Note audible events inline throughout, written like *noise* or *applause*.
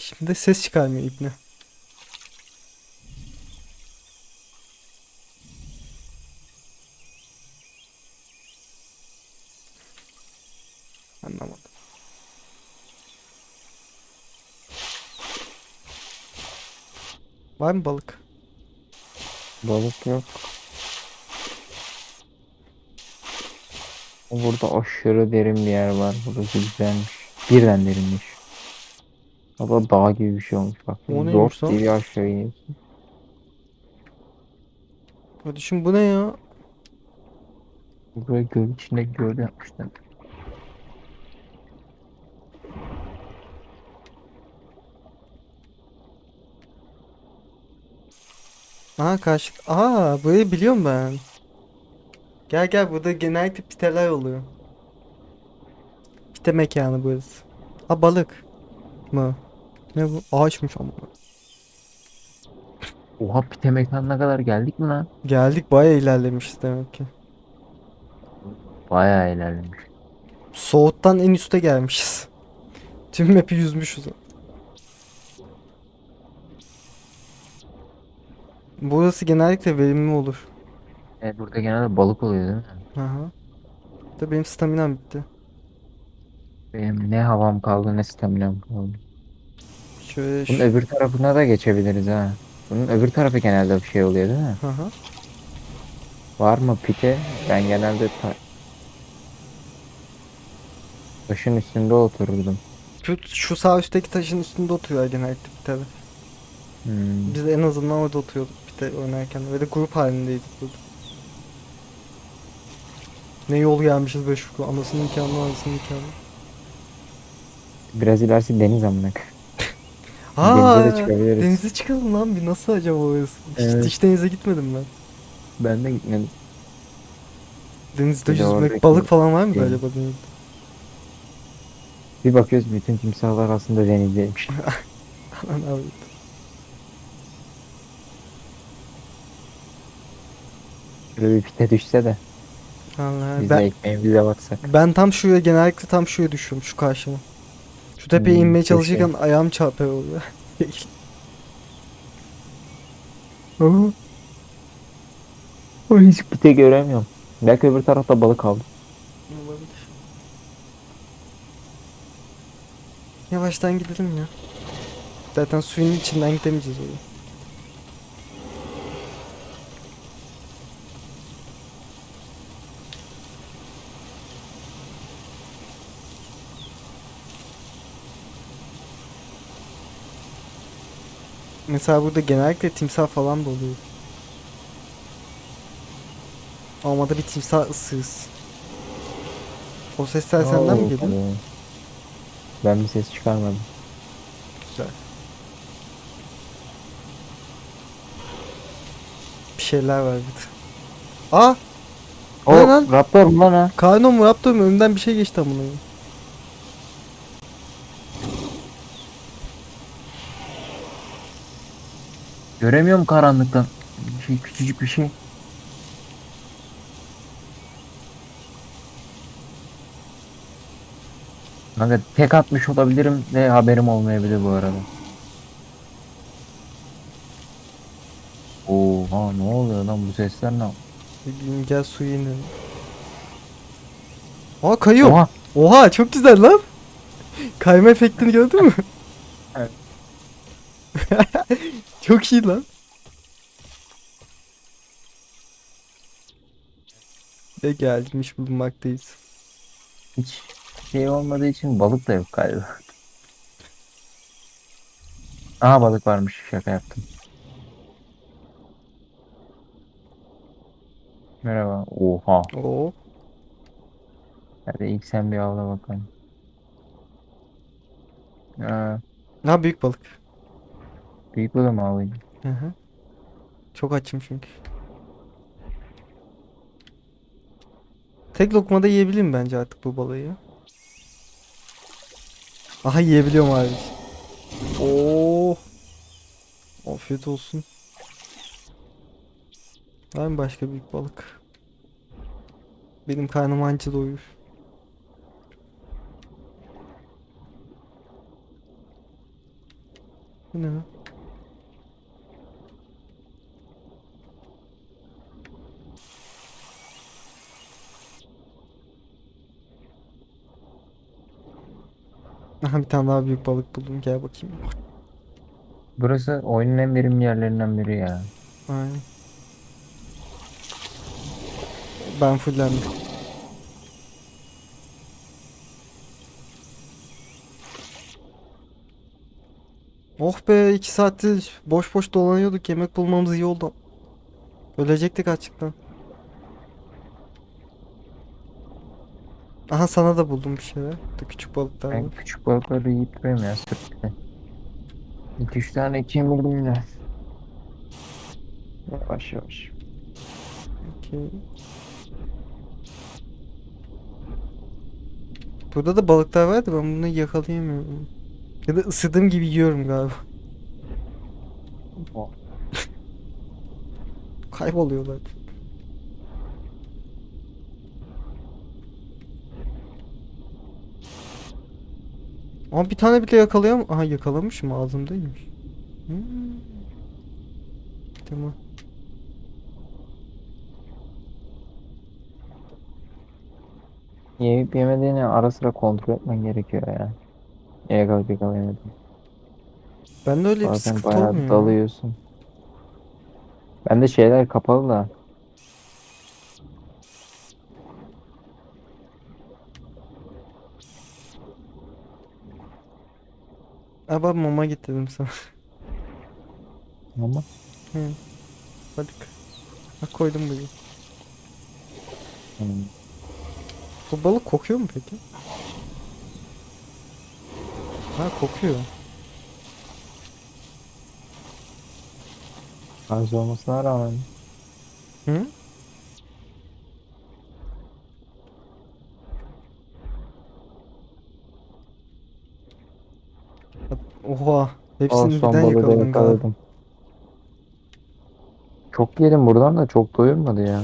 Şimdi de ses çıkarmıyor İbni. Anlamadım. Var mı balık? Balık yok. Burada aşırı derin bir yer var. Burası güzelmiş. Birden derinmiş. Hatta dağ gibi bir şey olmuş bak. O neymiş Zor lan? diye aşağı iniyorsun. Kardeşim bu ne ya? Buraya göl içinde göl yapmışlar. Aha karşı... Aa burayı biliyorum ben. Gel gel burada genellikle piteler oluyor. Pite mekanı burası. Ha balık mı? Ne bu? Ağaçmış ama. Oha pite mekanına kadar geldik mi lan? Geldik bayağı ilerlemişiz demek ki. Bayağı ilerlemiş. Soğuttan en üste gelmişiz. Tüm map'i yüzmüşüz. Burası genellikle verimli olur. Evet burada genelde balık oluyor değil mi? Aha. Da benim staminam bitti. Benim ne havam kaldı ne staminam kaldı. Şöyle Bunun şu... öbür tarafına da geçebiliriz ha. Bunun öbür tarafı genelde bir şey oluyor değil mi? Aha. Var mı pite? Ben genelde ta- taşın üstünde otururdum. Şu, şu sağ üstteki taşın üstünde oturuyor genellikle piteler. Hmm. Biz en azından orada oturuyorduk pite oynarken. Böyle grup halindeydik burada. Ne yol gelmişiz be şu anasının nikahına anasının nikahına. Biraz ilerisi deniz amına. Aa, Denize de çıkabiliriz. denize çıkalım lan bir nasıl acaba orası? Hiç, Evet. hiç denize gitmedim ben. Ben de gitmedim. Denizde de yüzmek, oradaki balık falan var mı deniz. böyle denizde? Bir bakıyoruz bütün timsahlar aslında denizdeymiş. *laughs* Anan abi. Şöyle bir pite düşse de Allah, biz de ben, ekmeğimize batsak. ben tam şuraya genellikle tam şuraya düşüyorum şu karşıma. Şu tepeye Hmm, inmeye keşke. çalışırken ayağım çarpar oluyor. *laughs* Aha. O hiç pite göremiyorum. Belki öbür tarafta balık aldı. Olabilir. Yavaştan gidelim ya. Zaten suyun içinden gidemeyeceğiz oraya. Mesela burada genellikle timsah falan da oluyor. Olmadı bir timsah ısırırız. O sesler senden mi geliyor? tabii. Ben bir ses çıkarmadım. Güzel. Bir şeyler var burada. Aa! O Ne lan? raptor mu lan ha? Karno mu yaptı mı? Önümden bir şey geçti amına. koyayım. Göremiyorum karanlıktan. Şey küçücük bir şey. Kanka tek atmış olabilirim ve haberim olmayabilir bu arada. Oha ne oluyor lan bu sesler ne? Bilmiyorum, Gel suya inelim. Aa kayıyor. Oha. Oha çok güzel lan. Kayma efektini gördün mü? Evet. *laughs* çok iyi lan. Ve gelmiş bulunmaktayız. hiç şey olmadığı için balık da yok galiba. Aha balık varmış şaka yaptım. Merhaba. Oha. Oo. Hadi ilk sen bir avla bakalım. Aa, Ha büyük balık. Büyük balık mı avlayayım? Hı hı. Çok açım çünkü. Tek lokmada yiyebilirim bence artık bu balığı ya. Aha yiyebiliyorum abi. Oo. Afiyet olsun. Var mı başka büyük balık? Benim karnım anca doyur. Bu ne? Aha bir tane daha büyük balık buldum. Gel bakayım. Burası oyunun en verimli yerlerinden biri ya. Aynen. Ben fullendim. Oh be iki saattir boş boş dolanıyorduk. Yemek bulmamız iyi oldu. Ölecektik açlıktan. Aha sana da buldum bir şeyler. De küçük balıklar Ben var. küçük balıkları duruyorum ya sürekli. 2-3 tane kim buldum yine. Yavaş yavaş. Okey. Burada da balıklar var da ben bunu yakalayamıyorum. Ya da ısırdığım gibi yiyorum galiba. Oh. Kayboluyorlar. Ama bir tane bile yakalayam. Aha yakalamışım ağzımdaymış. Hmm. Tamam. Yiyip yemediğini ara sıra kontrol etmen gerekiyor ya. Yakalayıp yakalayamadım. Ben de öyle bir Bazen sıkıntı bayağı olmuyor. ya. dalıyorsun. Bende şeyler kapalı da. Bak mama getirdim sana. Ama Hı. Hadi. k- Ha koydum buraya. hmm, Bu balık kokuyor mu peki? Ha kokuyor. az olmasına rağmen Hı? Oha. o Hepsini son birden balığı da yakaladım galiba. yakaladım. Çok yedim buradan da çok doyurmadı ya.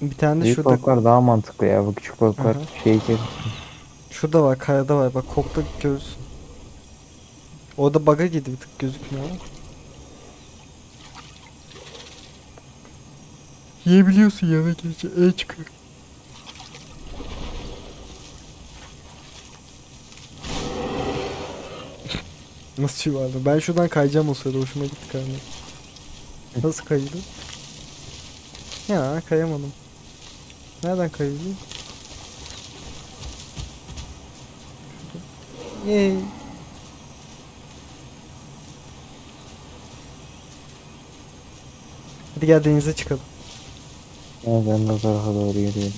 Bir tane de Büyük şurada balıklar daha mantıklı ya. Bu küçük balıklar Aha. şey içerir. şurada var, kayada var. Bak kokla görürsün. Orada bug'a girdi bir tık gözükmüyor ama. Yiyebiliyorsun yemek için. E çıkıyor. Nasıl çuvaldı? Ben şuradan kayacağım o sırada hoşuma gitti kaymak. Nasıl kayıldı? Ya kayamadım. Nereden kayıldı? Yay. Hadi gel denize çıkalım. Ya ben de o tarafa doğru yürüyorum.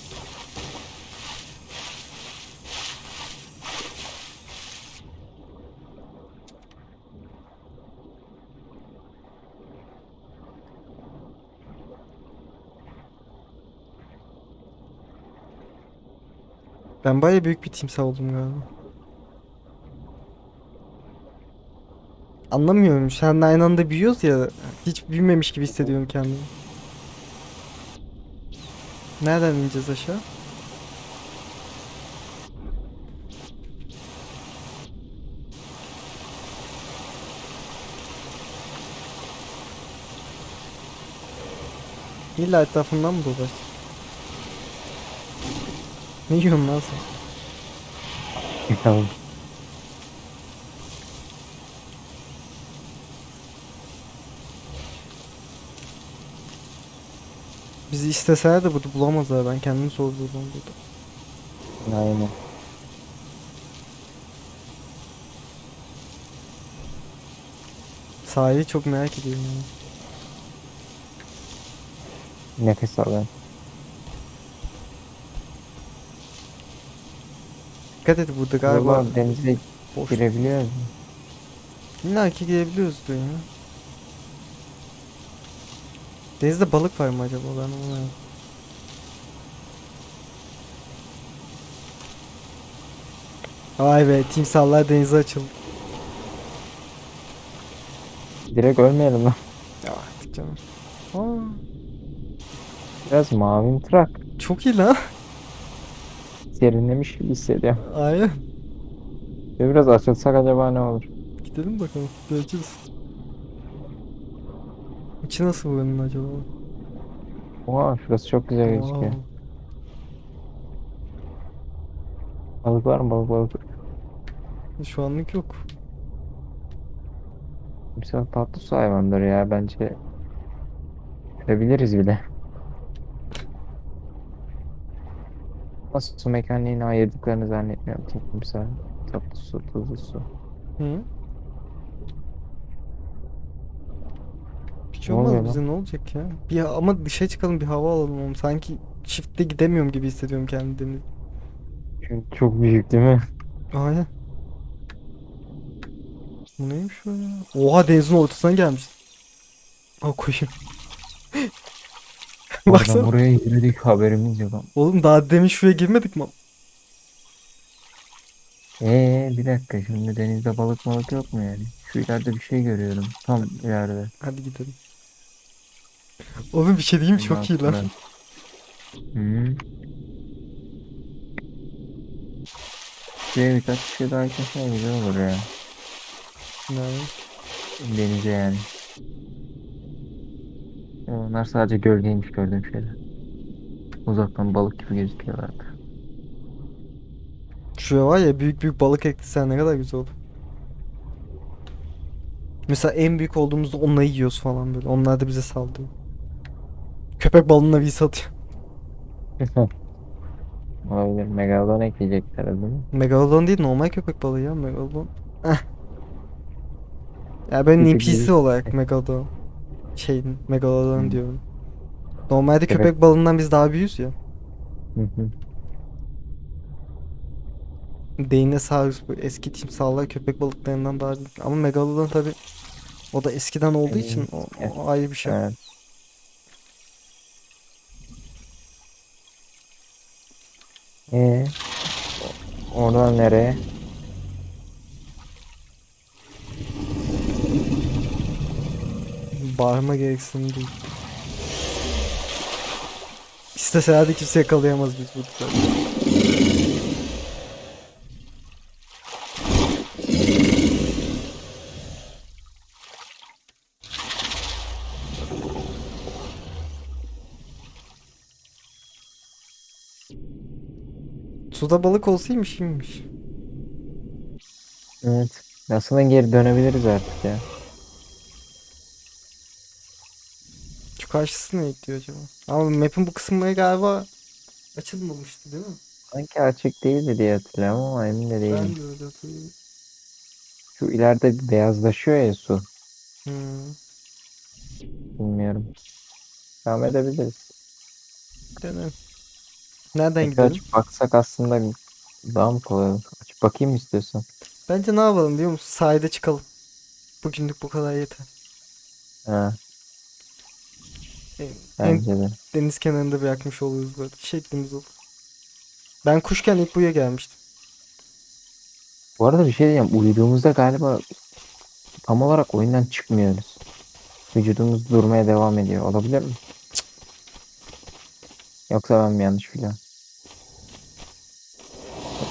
Ben baya büyük bir timsah oldum galiba. Anlamıyorum. Seninle aynı anda büyüyoruz ya. Hiç büyümemiş gibi hissediyorum kendimi. Nereden ineceğiz aşağı? İlla etrafından mı dolaşsın? Ne yiyorsun lan sen? Tamam. Bizi isteseler de burada bulamazlar. Ben kendimi zor buldum burada. Aynen. Sahili çok merak ediyorum yani. Nefes al Dikkat et burada galiba Galiba denize boş. girebiliyoruz mu? İlla ki girebiliyoruz diyor ya. Denizde balık var mı acaba ben onu Vay be timsahlar denize açıldı. Direkt ölmeyelim lan. Ya artık canım. Aa, Biraz mavi trak. çok iyi lan. Serinlemiş gibi hissediyorum. Aynen. Ve biraz açılsak acaba ne olur? Gidelim bakalım. Göreceğiz. İçi nasıl buranın acaba? Oha şurası çok güzel gözüküyor. Wow. Balık var mı balık balık? Şu anlık yok. Timsah tatlı su hayvandır ya bence. Görebiliriz bile. Nasıl su mekaniğini ayırdıklarını zannetmiyorum timsah. Tatlı su, tuzlu su. Hı? Bir şey Ne olmaz oluyor lan? bize ne olacak ya? Bir ama dışarı çıkalım bir hava alalım oğlum. Sanki çiftte gidemiyorum gibi hissediyorum kendimi. Çünkü çok büyük değil mi? Aynen. Bu neymiş böyle ya? Oha denizin ortasına gelmiş. Aa koyayım. *laughs* Oradan Baksana. buraya girdik haberimiz yok. Oğlum daha demin şuraya girmedik mi? Ee bir dakika şimdi denizde balık balık yok mu yani? Şu ileride bir şey görüyorum. Tam ileride. Hadi gidelim. Oğlum bir şey diyeyim mi? çok iyi lan. Hı. Şuraya birkaç kişi daha kesin güzel olur ya. Yani. Denize yani. Onlar sadece gölgeymiş gördüğüm şeyler. Uzaktan balık gibi gözüküyorlardı. Şuraya var ya büyük büyük balık eklesen ne kadar güzel olur. Mesela en büyük olduğumuzda onları yiyoruz falan böyle. Onlar da bize saldırıyor. Köpek balığına bir satıyor. *laughs* Olabilir. Megalodon ekleyecekler değil mi? Megalodon değil normal köpek balığı ya Megalodon. Ya ben NPC olarak Megalodon. Şey Megalodon diyorum. Normalde Köpek- köpek balığından biz daha büyüğüz ya. Hı hı. Dinosaurus bu eski timsahlar köpek balıklarından daha büyük. Ama Megalodon tabi o da eskiden olduğu için o, Evet. o ayrı bir şey. Evet. Ee, oradan nereye? Bağırma gereksinimi değil. İsteseler de kimse yakalayamaz biz burada. Suda balık olsaymış iyiymiş. Evet. Aslında geri dönebiliriz artık ya. Şu karşısı ne diyor acaba? Ama map'in bu kısımları galiba açılmamıştı değil mi? Sanki açık değildi diye hatırlıyorum ama emin de değilim. Ben de öyle hatırlıyorum. Şu ileride bir beyazlaşıyor ya su. Hmm. Bilmiyorum. Devam edebiliriz. Denelim. Nereden Peki gidelim? açıp baksak aslında daha mı kolay olur? Açıp bakayım mı istiyorsan? Bence ne yapalım biliyor musun? Sahile çıkalım. Bugünlük bu kadar yeter. Ha, bence de. deniz kenarında bırakmış oluruz böyle. Şeklimiz olur. Ben kuşken ilk buraya gelmiştim. Bu arada bir şey diyeceğim. Uyuduğumuzda galiba tam olarak oyundan çıkmıyoruz. Vücudumuz durmaya devam ediyor. Olabilir mi? Yoksa ben mi yanlış biliyorum?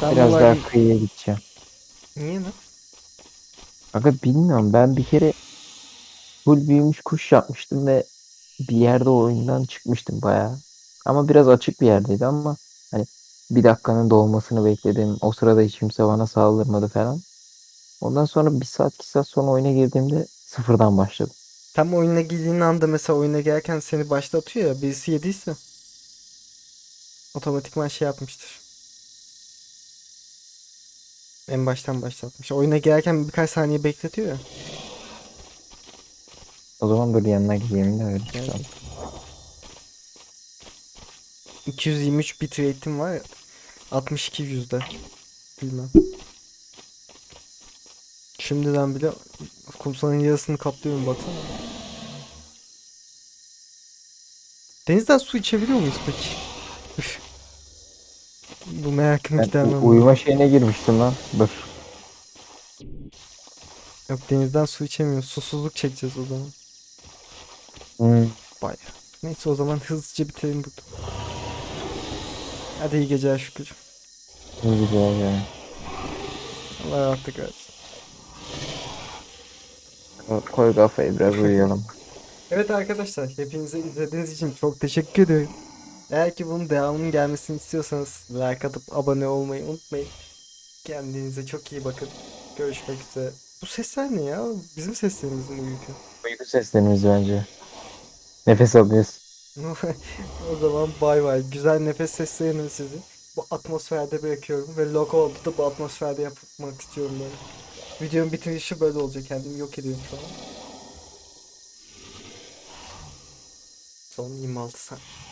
Ben Biraz vallahi- daha kıyıya gideceğim. Niye lan? Aga bilmiyorum. Ben bir kere full büyümüş kuş yapmıştım ve bir yerde oyundan çıkmıştım bayağı. Ama biraz açık bir yerdeydi ama hani bir dakikanın dolmasını bekledim. O sırada hiç kimse bana saldırmadı falan. Ondan sonra bir saat iki saat sonra oyuna girdiğimde sıfırdan başladım. Tam oyuna girdiğin anda mesela oyuna gelirken seni başlatıyor ya birisi yediyse otomatikman şey yapmıştır. En baştan başlatmış. Oyuna girerken birkaç saniye bekletiyor ya. O zaman dur yanına gideyim de öyle çıkalım. 223 bitrate'im var ya. 62 yüzde. Bilmem. Şimdiden bile kumsalın yarısını kaplıyorum baksana. Denizden su içebiliyor muyuz peki? Üf. Bu merakımı Ben gidermem. u- uyuma şeyine girmiştim lan. Dur. Yok denizden su içemiyoruz. Susuzluk çekeceğiz o zaman. Hmm. Bayağı. Neyse o zaman hızlıca bitirelim burada. Hadi iyi geceler şükür. iyi güzel yani. Allah rahatlık versin. Koy kafayı biraz *laughs* uyuyalım. Evet arkadaşlar hepinize izlediğiniz için çok teşekkür ederim. Eğer ki bunun devamının gelmesini istiyorsanız like atıp abone olmayı unutmayın. Kendinize çok iyi bakın. Görüşmek üzere. Bu sesler ne ya? Bizim seslerimiz mi uyurken? Uyku seslerimiz bence. Nefes alıyoruz. *laughs* o zaman bay bay. Güzel nefes seslerini sizi bu atmosferde bırakıyorum ve logo oldu da bu atmosferde yapmak istiyorum böyle. Videonun bitirişi böyle olacak. Kendimi yok ediyorum şu an. Son 26 saniye.